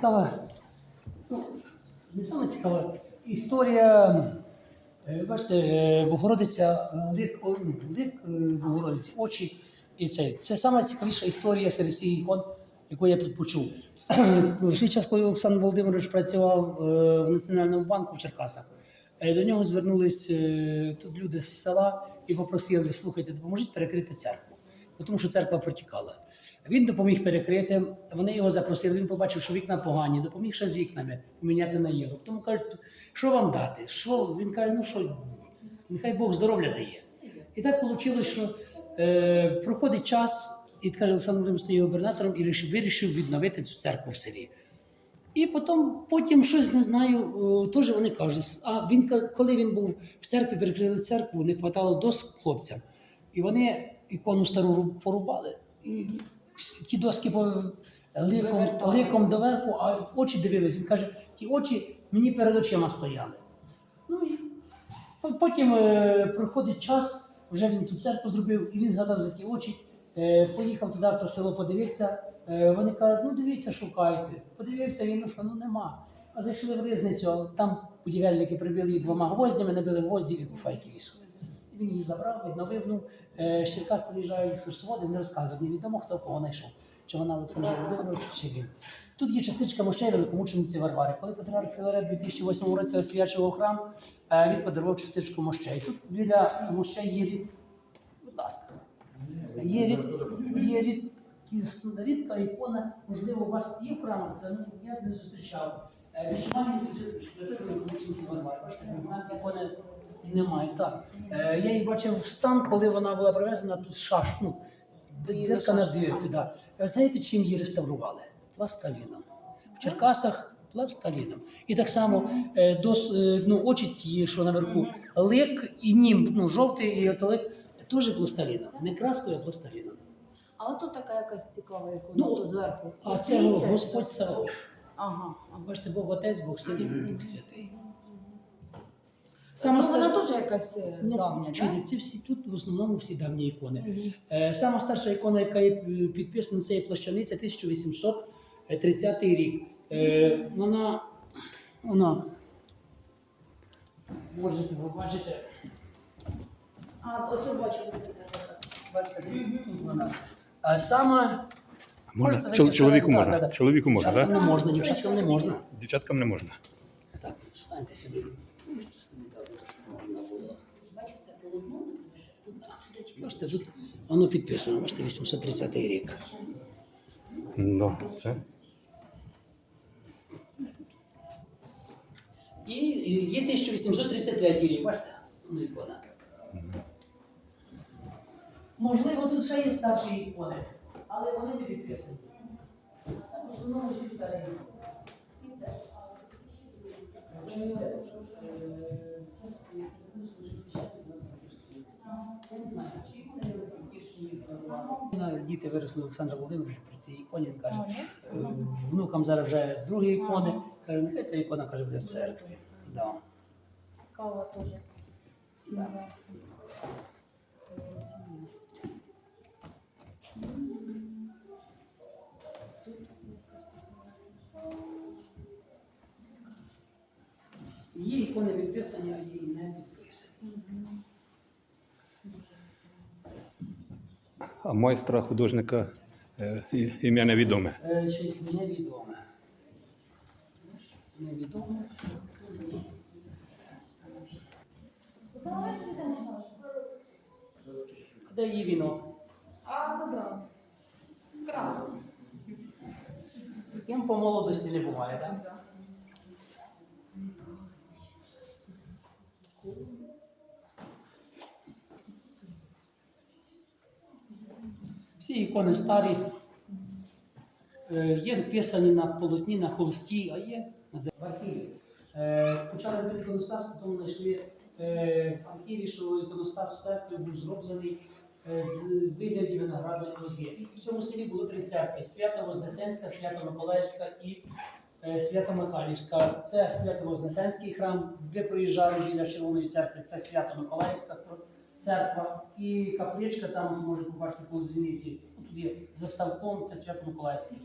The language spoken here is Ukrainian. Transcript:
Цікава, ну, не саме цікава історія. е, Бачите, е, Богородиця, лик, ну, лик е, Богородиці, очі. І це, це сама цікавіша історія серед всіх ікон, яку я тут почув. В свій час, коли Олександр Володимирович працював в Національному банку в Черкасах, до нього звернулись тут люди з села і попросили, слухайте, допоможіть перекрити церкву, тому що церква протікала. Він допоміг перекрити, вони його запросили, він побачив, що вікна погані, допоміг ще з вікнами поміняти на євро. Тому кажуть, що вам дати? Що? Він каже, ну що, нехай Бог здоров'я дає. І так вийшло, що е, проходить час, і каже Олександр Володимирович стає губернатором і вирішив- відновити цю церкву в селі. І потім, потім щось не знаю, теж вони кажуть. А він коли він був в церкві, перекрили церкву, не хватало доск хлопцям. І вони ікону стару порубали. І ті доски ликом, ликом доверху, а очі дивились. Він каже, ті очі мені перед очима стояли. Ну і потім е, проходить час, вже він ту церкву зробив, і він згадав за ті очі. Е, поїхав туди в то село подивитися. Е, вони кажуть, ну дивіться, шукайте. Подивився він, ну що ну нема. А зайшли в ризницю, а там будівельники прибили її двома гвоздями, набили гвоздів і куфайки вішали. Він її забрав, відновив. Ну, е, з Черкас приїжджають екскурсоводи, вони розказують, невідомо хто кого знайшов. Чи вона Олександр Володимирович, чи він. Тут є частичка мощей великомучениці Варвари. Коли патріарх Філарет у 2008 році освячував храм, е, він подарував частичку мощей. Тут біля мощей є рід. Будь ласка. Є, рід, є рідкіс- рідка ікона, можливо, у вас є в храмах, та ну, я не зустрічав. Е, Відчування святої великомучениці Варвари. Бачите, в ікони немає. Так. Е, Я її бачив стан, коли вона була привезена, тут шаш, ну, д- Її дирка на дирці. Да. Ви знаєте, чим її реставрували? Пласталіном. В Черкасах пласталіном. І так само е, дос, е, ну, очі ті, що наверху, лик і нім, ну, жовтий і от лик, теж пласталіном. Не краскою, а пласталіном. А от тут така якась цікава ікона, Ну, ну, зверху. А це Дивіться. Господь Савов. Ага. ага. Бачите, Бог Отець, Бог Син і Дух Святий. Саме Саме вона теж якась е, Ну, давня, так? ці всі тут в основному всі давні ікони. Е, Сама старша ікона, яка є е, підписана, це є плащаниця 1830 рік. Е, Вона, вона, можете ви бачите, А, ось бачу бачите, вона. А сама Можна? Чоловіку можна. так, так. Чоловіку можна, так? не можна, дівчаткам не можна. Дівчаткам не можна. Так, встаньте сюди. Ну. Бачу, це полотно називається. Бачите, тут воно підписано, бачите, 830 рік. Ну, це. І є 1833 рік, бачите, ну, ікона. Можливо, тут ще є старші ікони, але вони не підписані. Так, в основному всі старі. І Я не знаю, чи ікони є ті, що Діти виросли Олександра Володимировича при цій іконі. Він каже, е, внукам зараз вже другі ікони. Каже, нехай ця ікона каже, буде в церкві. Да. Цікава теж. Сім'я. Є ікони підписані, а є і не підписані. А майстра художника е, ім'я невідоме. Е, невідоме. Невідоме. Де її вінок? А, забрав. Крав. З ким по молодості не буває, так? Всі ікони старі. Е, Є написані на полотні, на холсті, а є де- в архіві. Е, Почали робити іконостас, потім знайшли е, в архіві, що іконостас в церкві був зроблений з виглядів виноградної лози. В цьому селі було три церкви: Свято-Вознесенська, Свято-Миколаївська і е, Свято-Михайлівська. Це Свято-Вознесенський храм. Ви проїжджали біля Червоної церкви, це Свято-Миколаївська церква. І капличка там, можна побачити по дзвіниці, тут є за ставком, це Свято-Миколаївський.